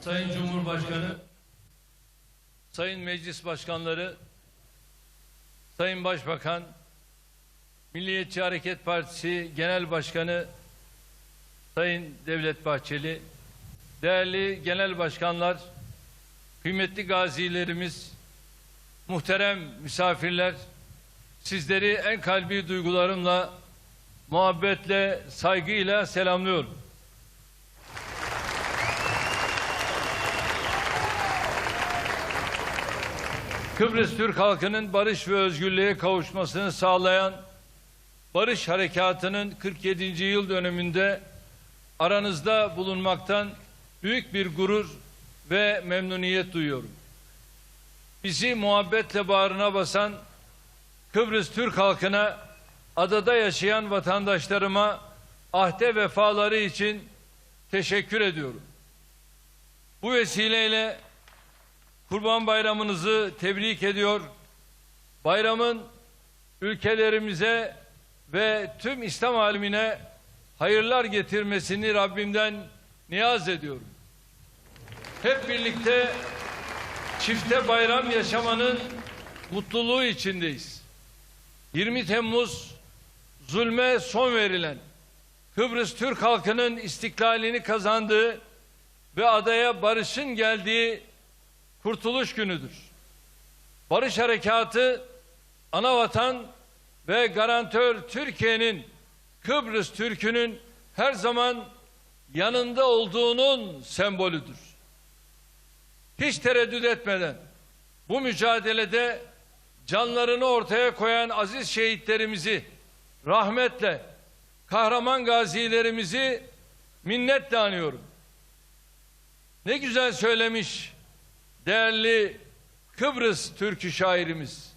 Sayın Cumhurbaşkanı, Sayın Meclis Başkanları, Sayın Başbakan, Milliyetçi Hareket Partisi Genel Başkanı Sayın Devlet Bahçeli, değerli genel başkanlar, kıymetli gazilerimiz, muhterem misafirler, sizleri en kalbi duygularımla, muhabbetle, saygıyla selamlıyorum. Kıbrıs Türk halkının barış ve özgürlüğe kavuşmasını sağlayan Barış Harekatı'nın 47. yıl dönümünde aranızda bulunmaktan büyük bir gurur ve memnuniyet duyuyorum. Bizi muhabbetle bağrına basan Kıbrıs Türk halkına, adada yaşayan vatandaşlarıma ahde vefaları için teşekkür ediyorum. Bu vesileyle Kurban Bayramınızı tebrik ediyor. Bayramın ülkelerimize ve tüm İslam alemine hayırlar getirmesini Rabbimden niyaz ediyorum. Hep birlikte çifte bayram yaşamanın mutluluğu içindeyiz. 20 Temmuz zulme son verilen Kıbrıs Türk halkının istiklalini kazandığı ve adaya barışın geldiği kurtuluş günüdür. Barış Harekatı anavatan ve garantör Türkiye'nin Kıbrıs Türk'ünün her zaman yanında olduğunun sembolüdür. Hiç tereddüt etmeden bu mücadelede canlarını ortaya koyan aziz şehitlerimizi rahmetle, kahraman gazilerimizi minnetle anıyorum. Ne güzel söylemiş değerli Kıbrıs türkü şairimiz.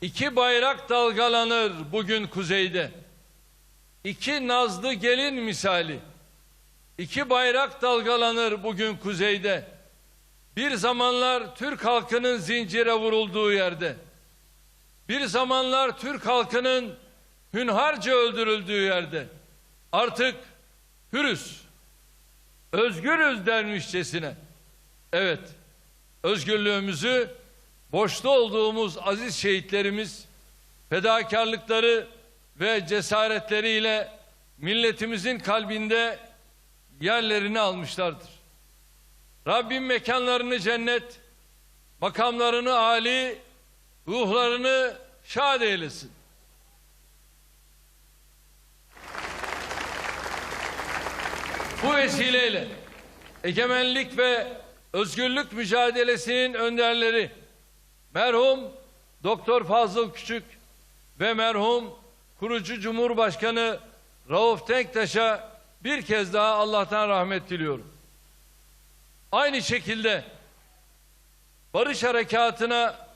İki bayrak dalgalanır bugün kuzeyde. İki nazlı gelin misali. İki bayrak dalgalanır bugün kuzeyde. Bir zamanlar Türk halkının zincire vurulduğu yerde. Bir zamanlar Türk halkının hünharca öldürüldüğü yerde. Artık hürüz, özgürüz dermişçesine. Evet, özgürlüğümüzü borçlu olduğumuz aziz şehitlerimiz fedakarlıkları ve cesaretleriyle milletimizin kalbinde yerlerini almışlardır. Rabbim mekanlarını cennet, makamlarını âli, ruhlarını şad eylesin. Bu vesileyle egemenlik ve özgürlük mücadelesinin önderleri merhum Doktor Fazıl Küçük ve merhum kurucu Cumhurbaşkanı Rauf Denktaş'a bir kez daha Allah'tan rahmet diliyorum. Aynı şekilde barış harekatına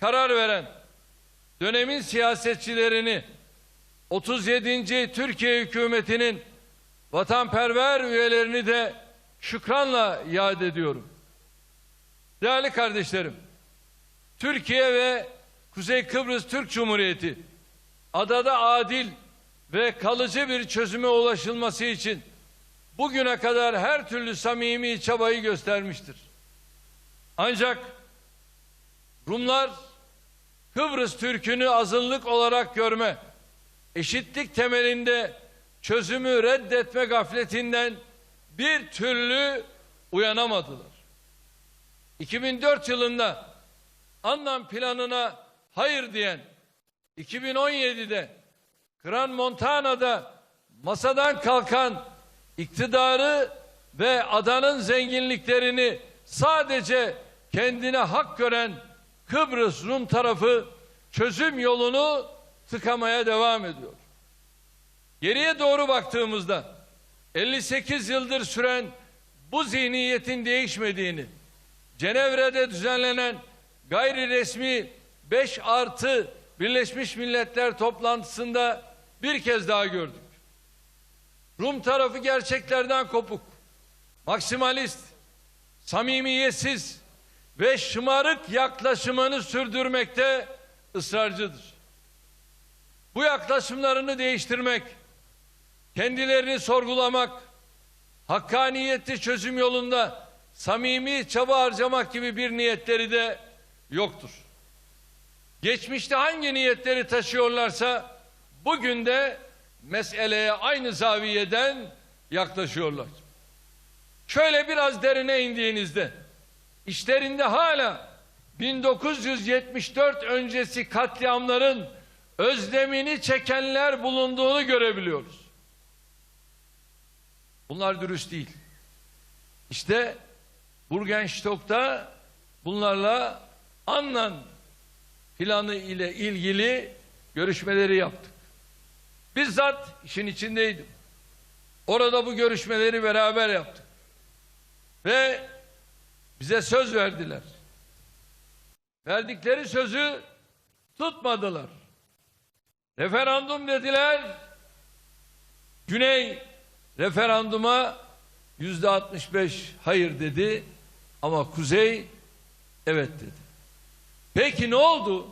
karar veren dönemin siyasetçilerini 37. Türkiye hükümetinin vatanperver üyelerini de şükranla yad ediyorum. Değerli kardeşlerim, Türkiye ve Kuzey Kıbrıs Türk Cumhuriyeti adada adil ve kalıcı bir çözüme ulaşılması için bugüne kadar her türlü samimi çabayı göstermiştir. Ancak Rumlar Kıbrıs Türk'ünü azınlık olarak görme, eşitlik temelinde çözümü reddetme gafletinden bir türlü uyanamadılar. 2004 yılında Annan planına hayır diyen 2017'de Kran Montana'da masadan kalkan iktidarı ve adanın zenginliklerini sadece kendine hak gören Kıbrıs Rum tarafı çözüm yolunu tıkamaya devam ediyor. Geriye doğru baktığımızda 58 yıldır süren bu zihniyetin değişmediğini, Cenevre'de düzenlenen gayri resmi 5 artı Birleşmiş Milletler toplantısında bir kez daha gördük. Rum tarafı gerçeklerden kopuk, maksimalist, samimiyetsiz ve şımarık yaklaşımını sürdürmekte ısrarcıdır. Bu yaklaşımlarını değiştirmek, kendilerini sorgulamak, hakkaniyetli çözüm yolunda samimi çaba harcamak gibi bir niyetleri de yoktur. Geçmişte hangi niyetleri taşıyorlarsa bugün de meseleye aynı zaviyeden yaklaşıyorlar. Şöyle biraz derine indiğinizde işlerinde hala 1974 öncesi katliamların özlemini çekenler bulunduğunu görebiliyoruz. Bunlar dürüst değil. İşte Burgenstock'ta bunlarla Annan planı ile ilgili görüşmeleri yaptık. Bizzat işin içindeydim. Orada bu görüşmeleri beraber yaptık. Ve bize söz verdiler. Verdikleri sözü tutmadılar. Referandum dediler. Güney referanduma yüzde 65 hayır dedi ama Kuzey evet dedi. Peki ne oldu?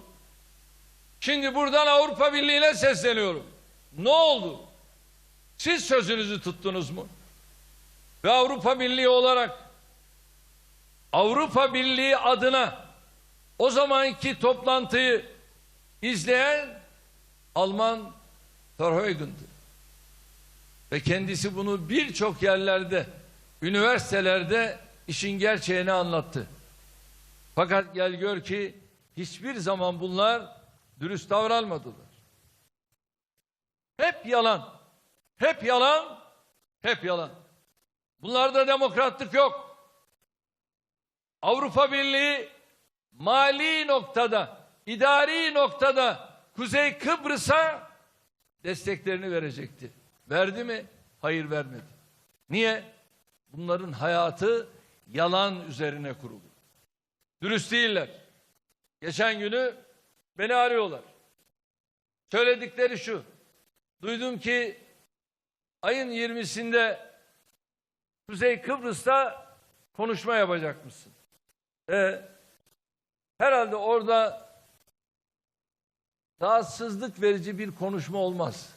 Şimdi buradan Avrupa Birliği'ne sesleniyorum. Ne oldu? Siz sözünüzü tuttunuz mu? Ve Avrupa Birliği olarak Avrupa Birliği adına o zamanki toplantıyı izleyen Alman Verheugen'dı. Ve kendisi bunu birçok yerlerde, üniversitelerde işin gerçeğini anlattı. Fakat gel gör ki hiçbir zaman bunlar dürüst davranmadılar. Hep yalan. Hep yalan. Hep yalan. Bunlarda demokratlık yok. Avrupa Birliği mali noktada, idari noktada Kuzey Kıbrıs'a desteklerini verecekti. Verdi mi? Hayır vermedi. Niye? Bunların hayatı yalan üzerine kurulu. Dürüst değiller. Geçen günü beni arıyorlar. Söyledikleri şu. Duydum ki ayın 20'sinde Kuzey Kıbrıs'ta konuşma yapacakmışsın. E, herhalde orada rahatsızlık verici bir konuşma olmaz.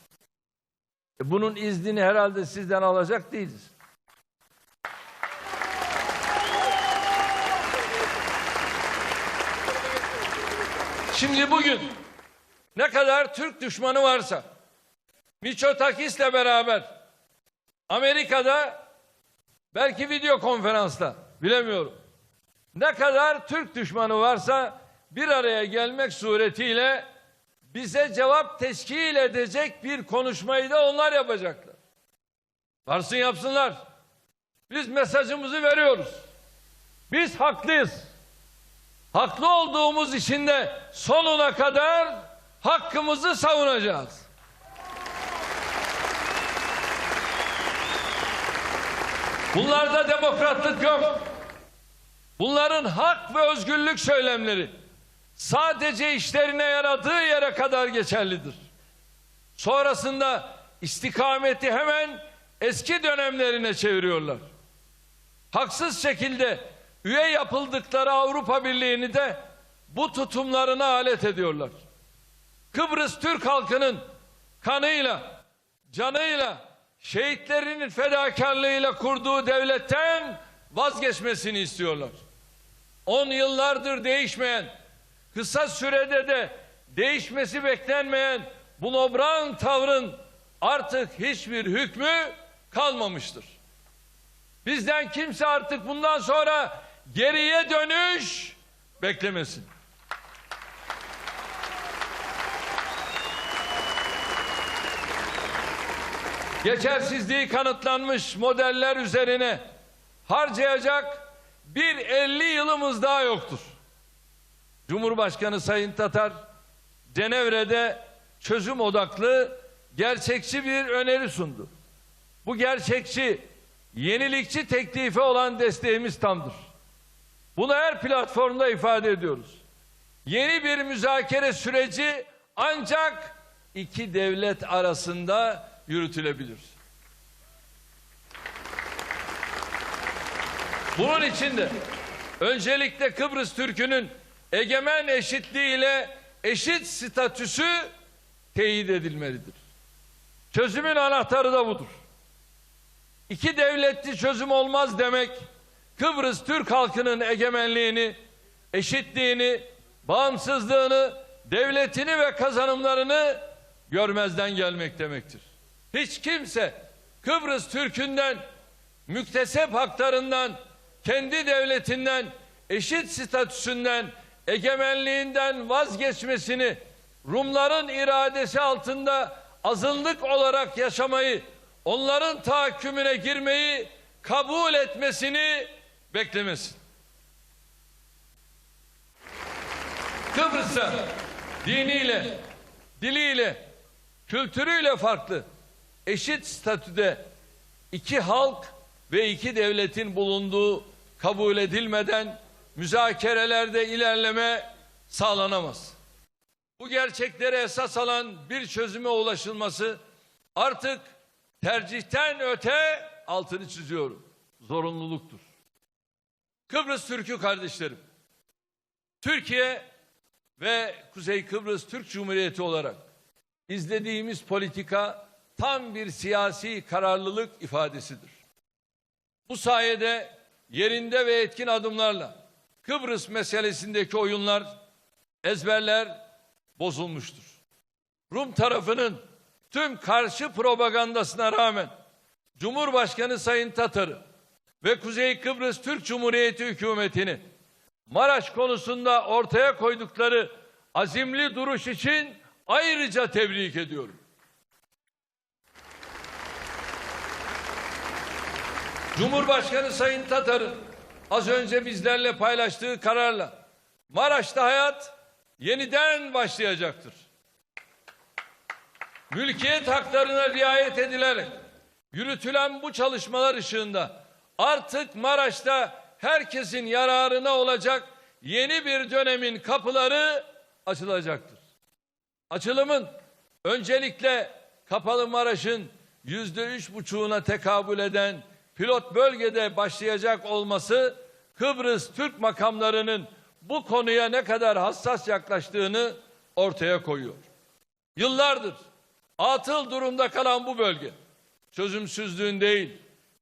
E, bunun iznini herhalde sizden alacak değiliz. Şimdi bugün ne kadar Türk düşmanı varsa Miçotakis'le beraber Amerika'da belki video konferansla bilemiyorum. Ne kadar Türk düşmanı varsa bir araya gelmek suretiyle bize cevap teşkil edecek bir konuşmayı da onlar yapacaklar. Varsın yapsınlar. Biz mesajımızı veriyoruz. Biz haklıyız. Haklı olduğumuz için de sonuna kadar hakkımızı savunacağız. Bunlarda demokratlık yok. Bunların hak ve özgürlük söylemleri sadece işlerine yaradığı yere kadar geçerlidir. Sonrasında istikameti hemen eski dönemlerine çeviriyorlar. Haksız şekilde üye yapıldıkları Avrupa Birliği'ni de bu tutumlarına alet ediyorlar. Kıbrıs Türk halkının kanıyla, canıyla, şehitlerinin fedakarlığıyla kurduğu devletten vazgeçmesini istiyorlar. On yıllardır değişmeyen, kısa sürede de değişmesi beklenmeyen bu nobran tavrın artık hiçbir hükmü kalmamıştır. Bizden kimse artık bundan sonra geriye dönüş beklemesin. Geçersizliği kanıtlanmış modeller üzerine harcayacak bir 50 yılımız daha yoktur. Cumhurbaşkanı Sayın Tatar Cenevre'de çözüm odaklı gerçekçi bir öneri sundu. Bu gerçekçi, yenilikçi teklife olan desteğimiz tamdır. Bunu her platformda ifade ediyoruz. Yeni bir müzakere süreci ancak iki devlet arasında yürütülebilir. Bunun için de öncelikle Kıbrıs Türk'ünün egemen eşitliğiyle eşit statüsü teyit edilmelidir. Çözümün anahtarı da budur. İki devletli çözüm olmaz demek Kıbrıs Türk halkının egemenliğini, eşitliğini, bağımsızlığını, devletini ve kazanımlarını görmezden gelmek demektir. Hiç kimse Kıbrıs Türk'ünden, müktesep haklarından, kendi devletinden, eşit statüsünden, egemenliğinden vazgeçmesini, Rumların iradesi altında azınlık olarak yaşamayı, onların tahakkümüne girmeyi kabul etmesini beklemesin. Kıbrıs'a diniyle, diliyle, kültürüyle farklı, eşit statüde iki halk ve iki devletin bulunduğu kabul edilmeden müzakerelerde ilerleme sağlanamaz. Bu gerçeklere esas alan bir çözüme ulaşılması artık tercihten öte altını çiziyorum. Zorunluluktur. Kıbrıs Türk'ü kardeşlerim. Türkiye ve Kuzey Kıbrıs Türk Cumhuriyeti olarak izlediğimiz politika tam bir siyasi kararlılık ifadesidir. Bu sayede yerinde ve etkin adımlarla Kıbrıs meselesindeki oyunlar, ezberler bozulmuştur. Rum tarafının tüm karşı propagandasına rağmen Cumhurbaşkanı Sayın Tatar'ı ve Kuzey Kıbrıs Türk Cumhuriyeti hükümetini Maraş konusunda ortaya koydukları azimli duruş için ayrıca tebrik ediyorum. Cumhurbaşkanı Sayın Tatar'ın az önce bizlerle paylaştığı kararla Maraş'ta hayat yeniden başlayacaktır. Mülkiyet haklarına riayet edilerek yürütülen bu çalışmalar ışığında artık Maraş'ta herkesin yararına olacak yeni bir dönemin kapıları açılacaktır. Açılımın öncelikle Kapalı Maraş'ın yüzde üç buçuğuna tekabül eden pilot bölgede başlayacak olması Kıbrıs Türk makamlarının bu konuya ne kadar hassas yaklaştığını ortaya koyuyor. Yıllardır atıl durumda kalan bu bölge çözümsüzlüğün değil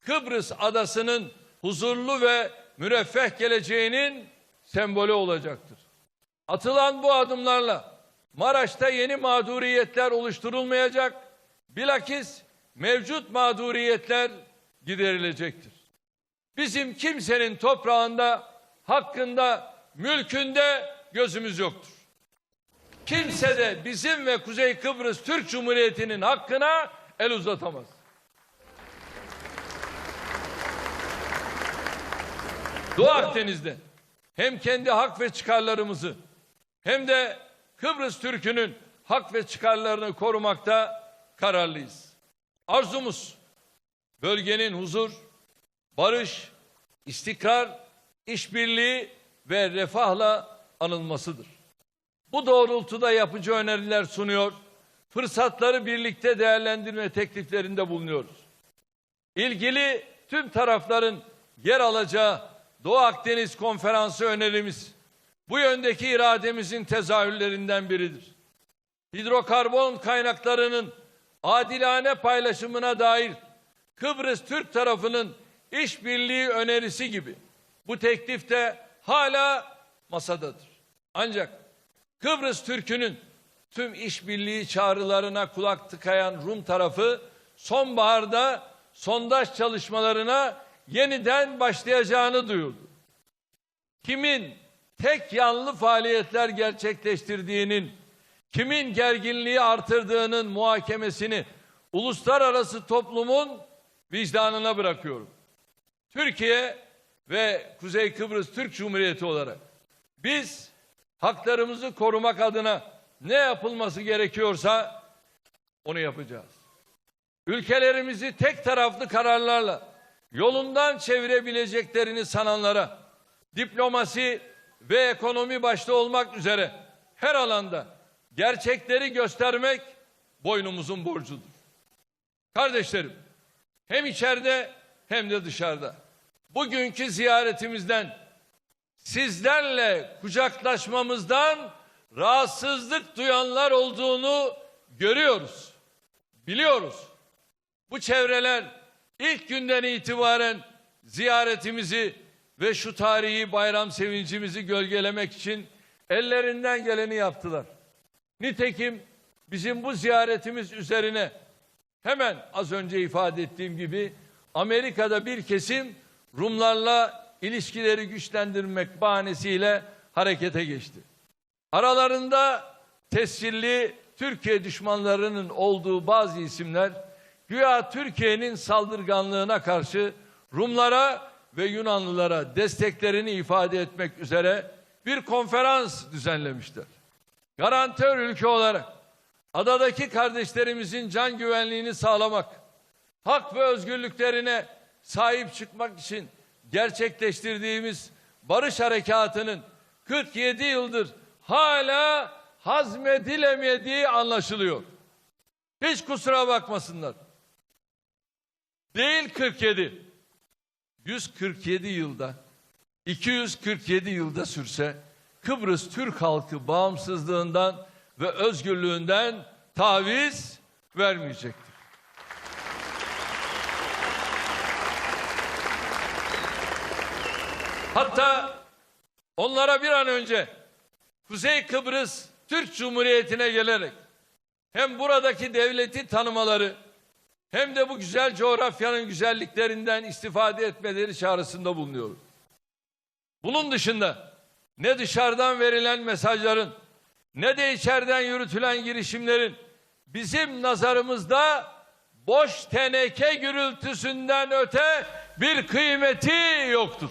Kıbrıs adasının huzurlu ve müreffeh geleceğinin sembolü olacaktır. Atılan bu adımlarla Maraş'ta yeni mağduriyetler oluşturulmayacak, bilakis mevcut mağduriyetler giderilecektir. Bizim kimsenin toprağında, hakkında, mülkünde gözümüz yoktur. Kimse de bizim ve Kuzey Kıbrıs Türk Cumhuriyeti'nin hakkına el uzatamaz. Doğu Akdeniz'de hem kendi hak ve çıkarlarımızı hem de Kıbrıs Türk'ünün hak ve çıkarlarını korumakta kararlıyız. Arzumuz bölgenin huzur, barış, istikrar, işbirliği ve refahla anılmasıdır. Bu doğrultuda yapıcı öneriler sunuyor, fırsatları birlikte değerlendirme tekliflerinde bulunuyoruz. İlgili tüm tarafların yer alacağı Doğu Akdeniz Konferansı önerimiz bu yöndeki irademizin tezahürlerinden biridir. Hidrokarbon kaynaklarının adilane paylaşımına dair Kıbrıs Türk tarafının işbirliği önerisi gibi bu teklif de hala masadadır. Ancak Kıbrıs Türk'ünün tüm işbirliği çağrılarına kulak tıkayan Rum tarafı sonbaharda sondaj çalışmalarına yeniden başlayacağını duyurdu. Kimin tek yanlı faaliyetler gerçekleştirdiğinin, kimin gerginliği artırdığının muhakemesini uluslararası toplumun vicdanına bırakıyorum. Türkiye ve Kuzey Kıbrıs Türk Cumhuriyeti olarak biz haklarımızı korumak adına ne yapılması gerekiyorsa onu yapacağız. Ülkelerimizi tek taraflı kararlarla yolundan çevirebileceklerini sananlara diplomasi ve ekonomi başta olmak üzere her alanda gerçekleri göstermek boynumuzun borcudur. Kardeşlerim, hem içeride hem de dışarıda. Bugünkü ziyaretimizden sizlerle kucaklaşmamızdan rahatsızlık duyanlar olduğunu görüyoruz. Biliyoruz. Bu çevreler ilk günden itibaren ziyaretimizi ve şu tarihi bayram sevincimizi gölgelemek için ellerinden geleni yaptılar. Nitekim bizim bu ziyaretimiz üzerine hemen az önce ifade ettiğim gibi Amerika'da bir kesim Rumlarla ilişkileri güçlendirmek bahanesiyle harekete geçti. Aralarında tescilli Türkiye düşmanlarının olduğu bazı isimler güya Türkiye'nin saldırganlığına karşı Rumlara ve Yunanlılara desteklerini ifade etmek üzere bir konferans düzenlemişler. Garantör ülke olarak adadaki kardeşlerimizin can güvenliğini sağlamak, hak ve özgürlüklerine sahip çıkmak için gerçekleştirdiğimiz barış harekatının 47 yıldır hala hazmedilemediği anlaşılıyor. Hiç kusura bakmasınlar. Değil 47. 147 yılda 247 yılda sürse Kıbrıs Türk halkı bağımsızlığından ve özgürlüğünden taviz vermeyecektir. Hatta onlara bir an önce Kuzey Kıbrıs Türk Cumhuriyeti'ne gelerek hem buradaki devleti tanımaları hem de bu güzel coğrafyanın güzelliklerinden istifade etmeleri çağrısında bulunuyorum. Bunun dışında ne dışarıdan verilen mesajların ne de içeriden yürütülen girişimlerin bizim nazarımızda boş teneke gürültüsünden öte bir kıymeti yoktur.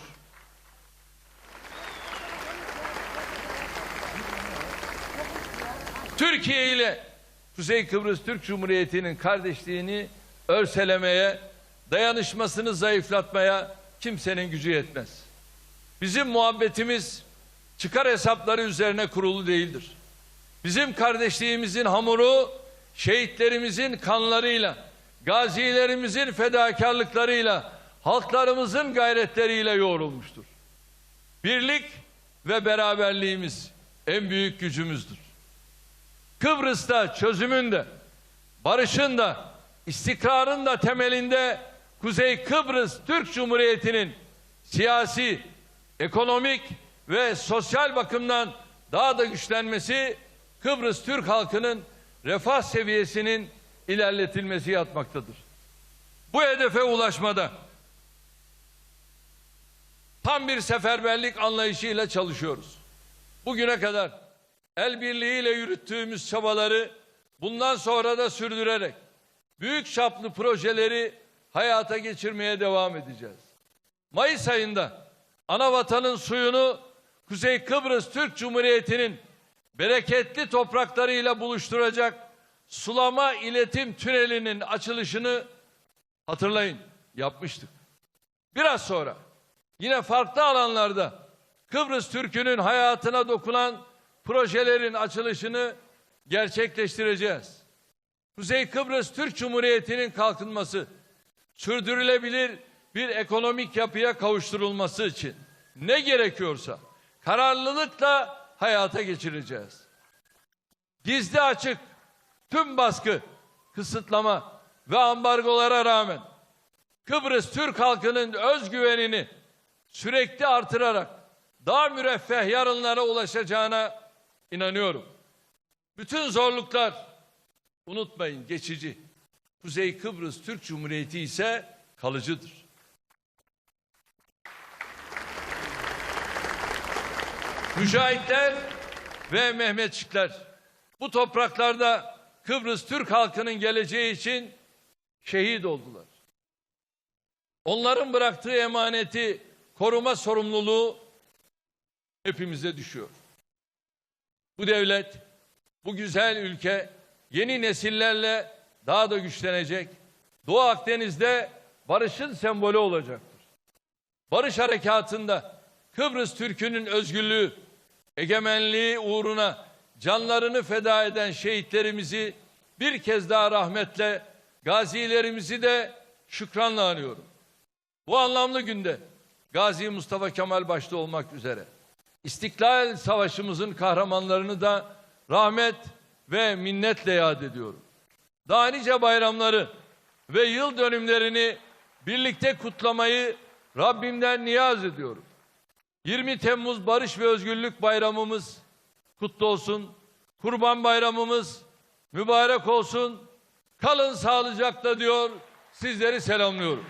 Türkiye ile Kuzey Kıbrıs Türk Cumhuriyeti'nin kardeşliğini örselemeye, dayanışmasını zayıflatmaya kimsenin gücü yetmez. Bizim muhabbetimiz çıkar hesapları üzerine kurulu değildir. Bizim kardeşliğimizin hamuru şehitlerimizin kanlarıyla, gazilerimizin fedakarlıklarıyla, halklarımızın gayretleriyle yoğrulmuştur. Birlik ve beraberliğimiz en büyük gücümüzdür. Kıbrıs'ta çözümün de, barışın da, istikrarın da temelinde Kuzey Kıbrıs Türk Cumhuriyeti'nin siyasi, ekonomik ve sosyal bakımdan daha da güçlenmesi Kıbrıs Türk halkının refah seviyesinin ilerletilmesi yatmaktadır. Bu hedefe ulaşmada tam bir seferberlik anlayışıyla çalışıyoruz. Bugüne kadar el birliğiyle yürüttüğümüz çabaları bundan sonra da sürdürerek büyük çaplı projeleri hayata geçirmeye devam edeceğiz. Mayıs ayında ana vatanın suyunu Kuzey Kıbrıs Türk Cumhuriyeti'nin bereketli topraklarıyla buluşturacak sulama iletim tünelinin açılışını hatırlayın yapmıştık. Biraz sonra yine farklı alanlarda Kıbrıs Türk'ünün hayatına dokunan projelerin açılışını gerçekleştireceğiz. Kuzey Kıbrıs Türk Cumhuriyeti'nin kalkınması, sürdürülebilir bir ekonomik yapıya kavuşturulması için ne gerekiyorsa kararlılıkla hayata geçireceğiz. Gizli açık, tüm baskı, kısıtlama ve ambargolara rağmen Kıbrıs Türk halkının özgüvenini sürekli artırarak daha müreffeh yarınlara ulaşacağına inanıyorum. Bütün zorluklar unutmayın geçici. Kuzey Kıbrıs Türk Cumhuriyeti ise kalıcıdır. Mücahitler ve Mehmetçikler bu topraklarda Kıbrıs Türk halkının geleceği için şehit oldular. Onların bıraktığı emaneti koruma sorumluluğu hepimize düşüyor. Bu devlet, bu güzel ülke yeni nesillerle daha da güçlenecek. Doğu Akdeniz'de barışın sembolü olacaktır. Barış harekatında Kıbrıs Türk'ünün özgürlüğü, egemenliği uğruna canlarını feda eden şehitlerimizi bir kez daha rahmetle, gazilerimizi de şükranla anıyorum. Bu anlamlı günde Gazi Mustafa Kemal başta olmak üzere İstiklal Savaşımızın kahramanlarını da rahmet ve minnetle yad ediyorum. Daha nice bayramları ve yıl dönümlerini birlikte kutlamayı Rabbimden niyaz ediyorum. 20 Temmuz Barış ve Özgürlük Bayramımız kutlu olsun. Kurban Bayramımız mübarek olsun. Kalın sağlıcakla diyor. Sizleri selamlıyorum.